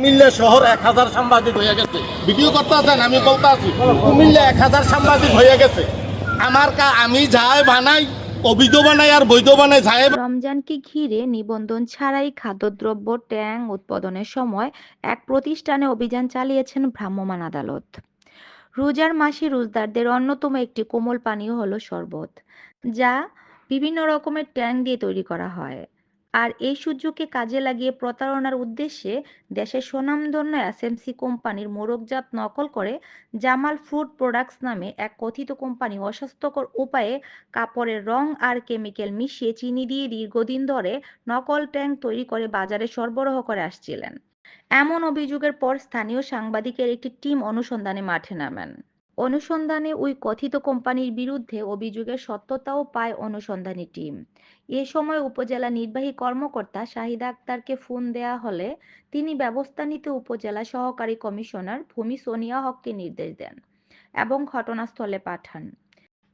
কুমিল্লা শহর এক হাজার সাংবাদিক হয়ে গেছে। ভিডিও করতে আছেন, আমি বলতে আছি, কুমিল্লা এক হাজার সাংবাদিক হয়ে গেছে। আমার কা, আমি যাই বানাই রমজানকে ঘিরে নিবন্ধন ছাড়াই খাদ্যদ্রব্য, ট্যাং উৎপাদনের সময় এক প্রতিষ্ঠানে অভিযান চালিয়েছেন ভ্রাম্যমাণ আদালত। রোজার মাসে রোজদারদের অন্যতম একটি কোমল পানীয় হলো শরবত, যা বিভিন্ন রকমের ট্যাং দিয়ে তৈরি করা হয়। আর এই সুযোগকে কাজে লাগিয়ে প্রতারণার উদ্দেশ্যে দেশের স্বনামধন্য এসএমসি কোম্পানির মোড়কজাত নকল করে জামাল ফ্রুট প্রোডাক্টস নামে এক কথিত কোম্পানি অস্বাস্থ্যকর উপায়ে কাপড়ের রং আর কেমিক্যাল মিশিয়ে চিনি দিয়ে দীর্ঘদিন ধরে নকল ট্যাঙ্ক তৈরি করে বাজারে সরবরাহ করে আসছিলেন। এমন অভিযোগের পর স্থানীয় সাংবাদিকের একটি টিম অনুসন্ধানে মাঠে নামেন। অনুসন্ধানে ওই কথিত কোম্পানির বিরুদ্ধে অভিযোগের সত্যতাও পায় অনুসন্ধানী টিম। এ সময় উপজেলা নির্বাহী কর্মকর্তা শাহিদা আক্তারকে ফোন দেয়া হলে তিনি ব্যবস্থা নিতে উপজেলা সহকারী কমিশনার ভূমি সোনিয়া হককে নির্দেশ দেন এবং ঘটনাস্থলে পাঠান।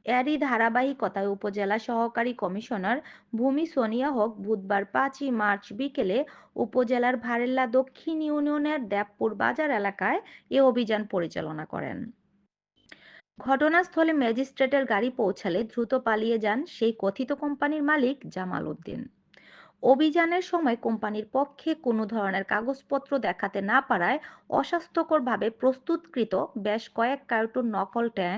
এরই ধারাবাহিকতায় উপজেলা সহকারী কমিশনার ভূমি সোনিয়া হক বুধবার পাঁচই মার্চ বিকেলে উপজেলার ভারেল্লা দক্ষিণ ইউনিয়নের দেবপুর বাজার এলাকায় এ অভিযান পরিচালনা করেন। ঘটনাস্থলে ম্যাজিস্ট্রেটের গাড়ি পৌঁছালে দ্রুত পালিয়ে যান সেই কথিত কোম্পানির মালিক জামাল উদ্দিন। অভিযানের সময় কোম্পানির পক্ষে কোনো ধরনের কাগজপত্র দেখাতে না পারায় অস্বাস্থ্যকরভাবে প্রস্তুতকৃত বেশ কয়েক কার্টুন নকল ট্যাং,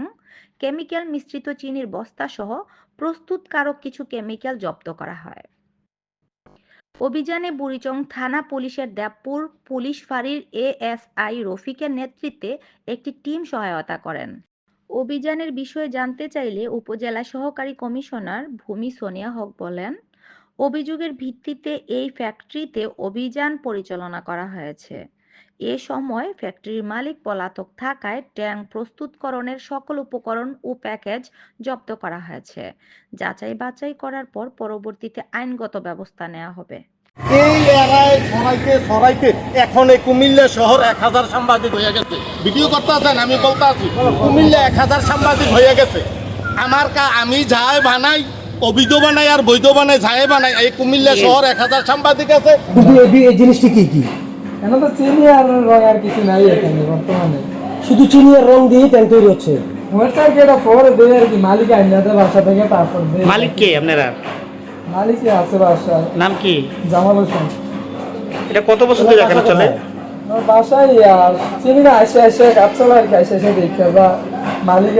কেমিক্যাল মিশ্রিত চিনির বস্তা সহ প্রস্তুতকারক কিছু কেমিক্যাল জব্দ করা হয়। অভিযানে বুড়িচং থানা পুলিশের দেবপুর পুলিশ ফাঁড়ির এএসআই রফিকের নেতৃত্বে একটি টিম সহায়তা করেন। অভিযানের বিষয়ে জানতে চাইলে উপজেলা সহকারী কমিশনার ভূমি সোনিয়া হক বলেন, অভিযোগের ভিত্তিতে এই ফ্যাক্টরিতে অভিযান পরিচালনা করা হয়েছে। এ সময় ফ্যাক্টরির মালিক পলাতক থাকায় ট্যাং প্রস্তুতকরণের সকল উপকরণ ও প্যাকেজ জব্দ করা হয়েছে। যাচাই বাছাই করার পর পরবর্তীতে আইনগত ব্যবস্থা নেওয়া হবে। এই এলাকায় সরাইতে সরাইতে এখন এই কুমিল্লা শহর এক হাজার সাংবাদিক হয়ে গেছে। ভিডিও করতে আছেন আমি বলতে আছি কুমিল্লা এক হাজার সাংবাদিক হয়ে গেছে। আমার কা আমি যাই বানাই অবৈধ বানাই আর বৈধ বানাই যাই বানাই এই কুমিল্লা শহর এক হাজার সাংবাদিক আছে। এই- জিনিসটি কি কি? তো চিনি আর রং আর কিছু নাই এখানে বর্তমানে। শুধু চিনি আর রং দিয়ে ট্যাঙ্ক তৈরি হচ্ছে? ওটা এটা পরে দেয় আর কি মালিক আইন বাসা থেকে তারপর মালিক কে আপনারা? মালিক আছে বাসা নাম কি? জামাল হোসেন। এটা কত বছর ধরে এখানে চলে? বাসায় আর চিনি না আসে আসে কাজ চলে আর কি আসে আসে দেখতে বা মালিক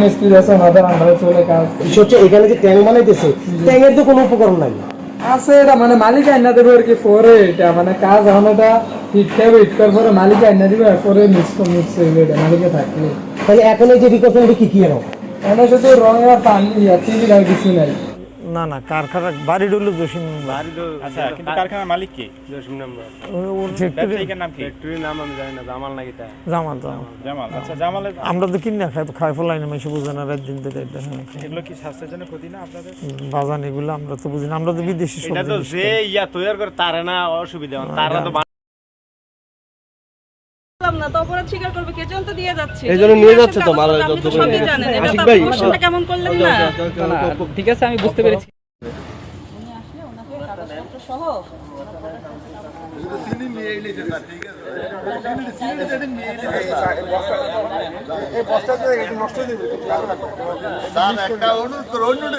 মিস্ত্রি আছে ওনাদের আন্ডারে চলে কাজ। হচ্ছে এখানে যে ট্যাঙ্ক বানাইতেছে ট্যাঙ্কের তো কোনো উপকরণ নাই। আছে এটা মানে মালিক আইনা দেবে আর কি পরে এটা মানে কাজ এখন এটা হিট খাবে হিট করার পরে মালিক আইনা দিবে পরে মিক্স মিক্স হয়ে যাবে মালিকে থাকলে তাহলে এখন এই যে বিকল্পগুলি কি কি এরকম? এনে শুধু রং আর পানি আর চিনি আর কিছু নাই। না না কারখানা বাড়ি ডুলো জসিম আচ্ছা কিন্তু কারখানার মালিক কে? ওর ফ্যাক্টরি ব্যবসায়িকের নাম কি? জামাল জামাল জামাল। আচ্ছা জামালের আমরা তো কিনে খাই খাই ফেলাই না বুঝে না রাত দিন এটা। এগুলো কি স্বাস্থ্যের জন্য ক্ষতি না আপনাদের? বাজান এগুলো আমরা তো বুঝি না আমরা তো বিদেশি সব এটা তো যে ইয়া তৈরি করে তারে না অসুবিধা তারা তো না তো অপরাধ স্বীকার করবে কে? তো দিয়ে যাচ্ছে। এই জন্য নিয়ে যাচ্ছে তো মাল সবই জানেন এটা আশিক তো ভাই, প্রশ্নটা কেমন করলেন না? ঠিক আছে আমি বুঝতে পেরেছি। উনি আসলে ওনাকে কাগজপত্র সহ তার একটা অনুরোধ অনুরোধ